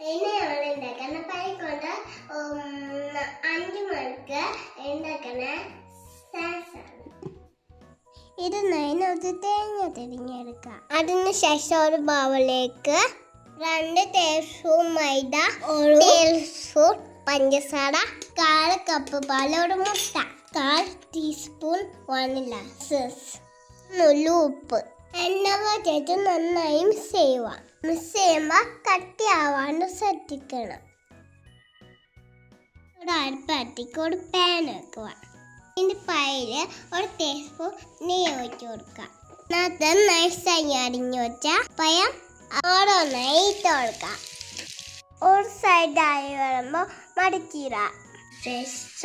ഇനി ഉണ്ടാക്കുന്നത് ഉണ്ടാക്കുന്ന പഴം കൊണ്ട് അഞ്ചു മണിക്ക് ഉണ്ടാക്കുന്ന സാസാണ് ഇത് നൈനൊത്ത് തേങ്ങ തിരിഞ്ഞെടുക്കാം അതിനുശേഷം ഒരു ബൗളിലേക്ക് രണ്ട് ടേബിൾ സ്പൂൺ മൈദ ഒരു ടേബിൾ സ്പൂൺ പഞ്ചസാര കാൽ കപ്പ് പാൽ ഒരു മുട്ട കാൽ ടീസ്പൂൺ വനില സെസ് നുള്ളു ഉപ്പ്. എന്നിവ ചേർത്ത് നന്നായി മിക്സ് ചെയ്യുക മിക്സ് ചെയ്യുമ്പോൾ കട്ടിയാവാണ്ട് ശ്രദ്ധിക്കണം. ഒരു അടുപ്പത്തേക്ക് ഒരു പാൻ വെക്കുക. ഇതിന്റെ പയൽ ഒരു ടീസ്പൂൺ നെയ്യ് ഒഴിച്ച് കൊടുക്കുക. അതിനകത്ത് നൈസായി അരിഞ്ഞു വെച്ച പയം ഓരോന്നായി ഇട്ട് കൊടുക്കാം ഒരു സൈഡായി വരുമ്പോൾ മടക്കിയിടാം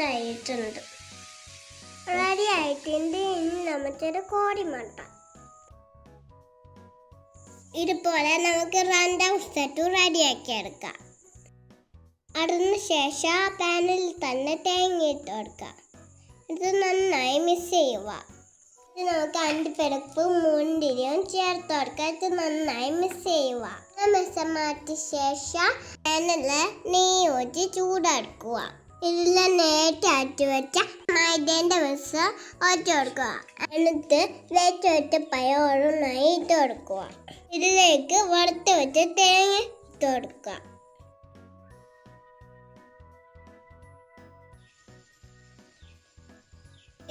ആയിട്ടുണ്ട്. റെഡി ആയിട്ടുണ്ട്. ഇനി നമുക്കൊരു കോടി മട്ടാം ഇതുപോലെ നമുക്ക് രണ്ടാം സെറ്റ് റെഡിയാക്കി എടുക്കാം. അതിന് ശേഷം ആ പാനിൽ തന്നെ തേങ്ങ ഇട്ട് കൊടുക്കാം. ഇത് നന്നായി മിക്സ് ചെയ്യുക. ഇത് നമുക്ക് അണ്ടിപ്പരിപ്പ് മുന്തിരിയും ചേർത്ത് കൊടുക്കുക ഇത് നന്നായി മിക്സ് ചെയ്യുക. മിക്സ് മാറ്റിയ ശേഷം പാനിൽ നെയ്യ് ഒഴിച്ച് ചൂടെടുക്കുക ഇതിൽ നേരത്തെ അറ്റി വെച്ച മൈദേന്റെ മിക്സ് ഒറ്റ കൊടുക്കുക. എന്നിട്ട് വെച്ച് വെച്ച പയോറുന്നായി ഇട്ട് കൊടുക്കുക. ഇതിലേക്ക് വറുത്ത് വെച്ച് തേങ്ങ ഇട്ട് കൊടുക്കുക.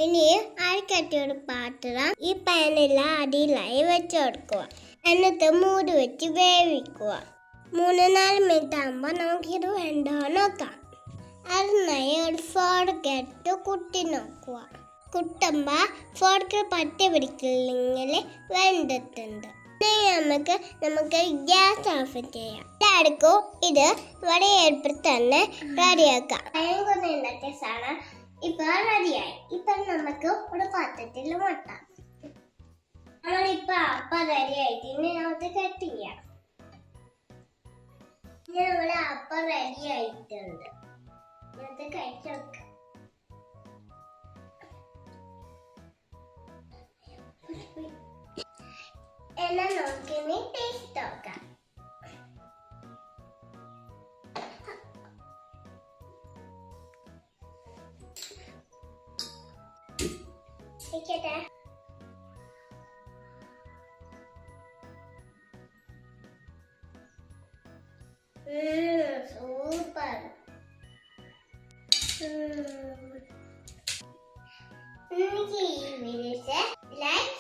ഇനി അരക്കട്ടിയൊരു പാത്രം ഈ പാനിൽ അടിയിലായി വെച്ച് കൊടുക്കുക. എന്നിട്ട് മൂടി വെച്ച് വേവിക്കുക. മൂന്ന് നാല് മിനിറ്റ് ആകുമ്പോൾ നമുക്കിത് വേണ്ടോ നോക്കാം. അതിനായി ഒരു ഫോർക്കെട്ട് കുത്തി നോക്കുക. കുട്ടമ്പ ഫോർക്ക് പറ്റി പിടിക്കില്ലെങ്കിൽ വേണ്ടത്തുണ്ട് നമുക്ക് നമുക്ക് ഗ്യാസ് ഓഫ് ചെയ്യാം. എല്ലാവർക്കും ഇത് വളരെ ഏർപ്പിൽ തന്നെ റെഡിയാക്കാം. ഭയങ്കര ഉണ്ടാക്കിയ സാധനം ഇപ്പൊ റെഡിയായി. ഇപ്പൊ നമുക്ക് ഒരു പാത്രത്തിൽ മുട്ടാം. നമ്മളിപ്പൊ അപ്പ റെഡിയായിട്ട് ഇനി നമുക്ക് കട്ട് ചെയ്യാം. ഇനി നമ്മുടെ അപ്പ റെഡി ആയിട്ടുണ്ട് നമുക്ക് കഴിച്ചു നോക്കാം എന്നാ നമുക്ക് ഇനി ടേസ്റ്റ് നോക്കാം ഇരിക്കട്ടെ super Şimdi gelin birisi. Like